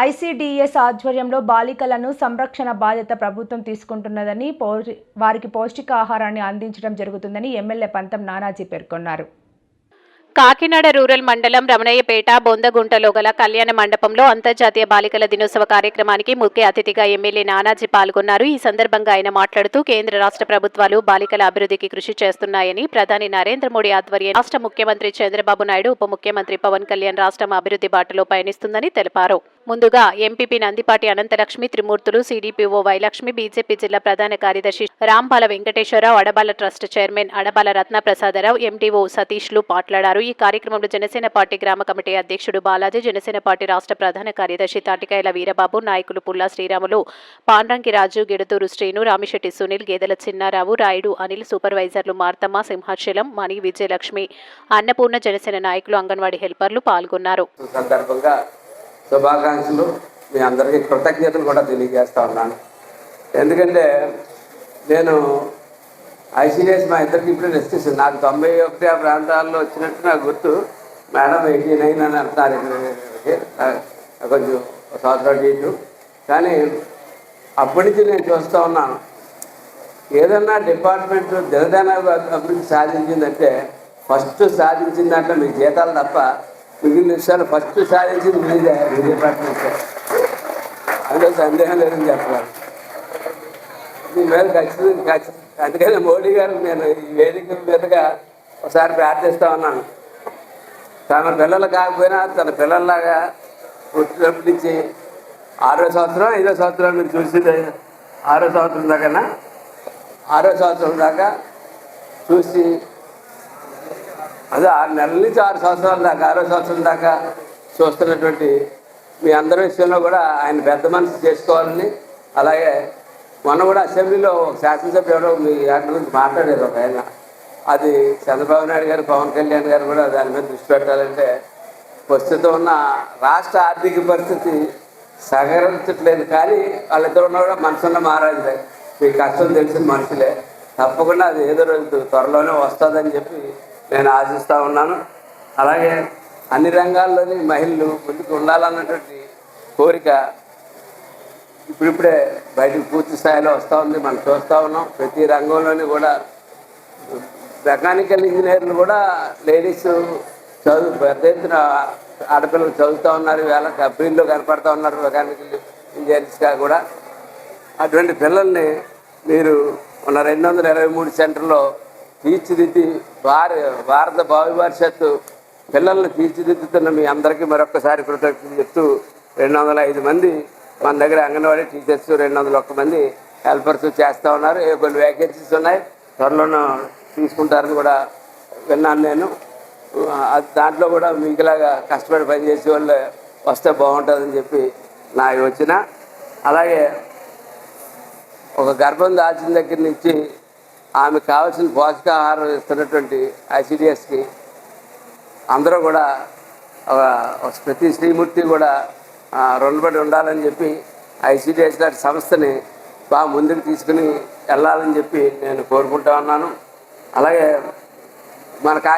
ICDS ఆధ్వర్యంలో బాలికలను సంరక్షణ బాధ్యత ప్రభుత్వం తీసుకుంటున్నదని వారికి పౌష్టికాహారాన్ని అందించడం జరుగుతుందని ఎమ్మెల్యే పంతం నానాజీ పేర్కొన్నారు. కాకినాడ రూరల్ మండలం రమణయ్యపేట బొందగుంటలో గల కళ్యాణ మండపంలో అంతర్జాతీయ బాలికల దినోత్సవ కార్యక్రమానికి ముఖ్య అతిథిగా ఎమ్మెల్యే నానాజీ పాల్గొన్నారు. ఈ సందర్భంగా ఆయన మాట్లాడుతూ కేంద్ర రాష్ట్ర ప్రభుత్వాలు బాలికల అభివృద్ధికి కృషి చేస్తున్నాయని ప్రధాని నరేంద్ర మోడీ ఆధ్వర్యం రాష్ట్ర ముఖ్యమంత్రి చంద్రబాబు నాయుడు ఉప ముఖ్యమంత్రి పవన్ కళ్యాణ్ రాష్ట్రం అభివృద్ధి బాటలో పయనిస్తుందని తెలిపారు. ముందుగా MPP Nandipati Anantalakshmi Trimurthulu CDPO Vailakshmi BJP జిల్లా ప్రధాన కార్యదర్శి Rampala Venkateswararao Adabala trust chairman Adabala Ratnaprasadarao MDO సతీష్లు మాట్లాడారు ఈ కార్యక్రమంలో జనసేన పార్టీ గ్రామ కమిటీ అధ్యక్షుడు బాలాజీ జనసేన పార్టీ రాష్ట్ర ప్రధాన కార్యదర్శి తాటికాయల వీరబాబు నాయకులు పుల్లా శ్రీరాములు పాండ్రంకి రాజు గిడతూరు శ్రీను రామిశెట్టి సునీల్ గేదెల చిన్నారావు రాయుడు అనిల్ సూపర్వైజర్లు మార్తమ్మ సింహాచలం మణి విజయలక్ష్మి అన్నపూర్ణ జనసేన నాయకులు అంగన్వాడీ హెల్పర్లు పాల్గొన్నారు. సందర్భంగా శుభాకాంక్షలు. మీ అందరికీ కృతజ్ఞతలు కూడా తెలియజేస్తా ఉన్నాను. ఎందుకంటే నేను ఐసీఎస్ మా ఇద్దరికి ఇప్పుడు రెస్టిస్ నాకు తొంభై ఒకటి ఆ ప్రాంతాల్లో వచ్చినట్టు నాకు గుర్తు. మేడం ఎయిటీ నైన్ అని అంటున్నారు కొంచెం సంవత్సరం ఇటు. కానీ అప్పటి నుంచి నేను చూస్తూ ఉన్నాను. ఏదన్నా డిపార్ట్మెంట్ దినదన అభివృద్ధి సాధించిందంటే ఫస్ట్ సాధించిన దాంట్లో మీకు జీతాలు తప్ప మిగిలిన విషయాలు ఫస్ట్ సాధించింది మీదే మీ డిపార్ట్మెంట్ అందులో సందేహం లేదని చెప్పాలి. మీ మీద ఖచ్చితంగా ఖచ్చితంగా అందుకని మోడీ గారు నేను ఈ వేదిక మీదుగా ఒకసారి ప్రార్థిస్తా ఉన్నాను. తన పిల్లలు కాకపోయినా తన పిల్లల్లాగా పుట్టినప్పటి నుంచి ఆరో సంవత్సరం ఐదో సంవత్సరం మీరు చూసింది ఆరో సంవత్సరం దాకా ఆరో సంవత్సరం దాకా చూసి అదే ఆరు నెలల నుంచి ఆరు సంవత్సరాల దాకా ఆరో సంవత్సరం దాకా చూస్తున్నటువంటి మీ అందరి విషయంలో కూడా ఆయన పెద్ద మనసు చేసుకోవాలని అలాగే మొన్న కూడా అసెంబ్లీలో ఒక శాసనసభ్యుడు ఎవరో మీ వాటి గురించి మాట్లాడారు ఒక ఆయన. అది చంద్రబాబు నాయుడు గారు పవన్ కళ్యాణ్ గారు కూడా దాని మీద దృష్టి పెట్టాలంటే ప్రస్తుతం ఉన్న రాష్ట్ర ఆర్థిక పరిస్థితి సహకరించట్లేదు కానీ వాళ్ళిద్దరు ఉన్నా కూడా మనసున్న మారాజులే మీ కష్టం తెలిసిన మనుషులే. తప్పకుండా అది ఏదో రోజు త్వరలోనే వస్తుందని చెప్పి నేను ఆశిస్తూ ఉన్నాను. అలాగే అన్ని రంగాల్లోని మహిళలు ముందుకు ఉండాలన్నటువంటి కోరిక ఇప్పుడిప్పుడే బయటకు పూర్తి స్థాయిలో వస్తూ ఉంది. మనం చూస్తూ ఉన్నాం. ప్రతి రంగంలోని కూడా మెకానికల్ ఇంజనీర్లు కూడా లేడీస్ చదువు పెద్ద ఎత్తున ఆడపిల్లలు చదువుతూ ఉన్నారు. వేళ కంపెనీల్లో కనపడుతూ ఉన్నారు మెకానికల్ ఇంజనీర్స్గా కూడా. అటువంటి పిల్లల్ని మీరు మన రెండు వందల ఇరవై మూడు సెంటర్లో తీర్చిదిద్ది భార భారత భావి భవిష్యత్తు పిల్లల్ని తీర్చిదిద్దుతున్న మీ అందరికీ మరొకసారి కృతజ్ఞతలు చెప్తూ రెండు వందల ఐదు మంది మన దగ్గర అంగన్వాడీ టీచర్స్ రెండు వందల ఒక్క మంది హెల్పర్స్ చేస్తూ ఉన్నారు. ఏ కొన్ని వేకెన్సీస్ ఉన్నాయి త్వరలోనూ తీసుకుంటారని కూడా విన్నాను నేను. దాంట్లో కూడా మీకులాగా కష్టపడి పనిచేసే వాళ్ళు వస్తే బాగుంటుందని చెప్పి నా యోచన. అలాగే ఒక గర్భం దాల్చిన దగ్గర నుంచి ఆమెకు కావలసిన పోషకాహారం ఇస్తున్నటువంటి ఐసిడిఎస్కి అందరూ కూడా ఒక ప్రతి శ్రీమూర్తి కూడా రుణపడి ఉండాలని చెప్పి ఐసిడిఎస్ లాంటి సంస్థని బాగా ముందుకు తీసుకుని వెళ్ళాలని చెప్పి నేను కోరుకుంటా ఉన్నాను. అలాగే మన కా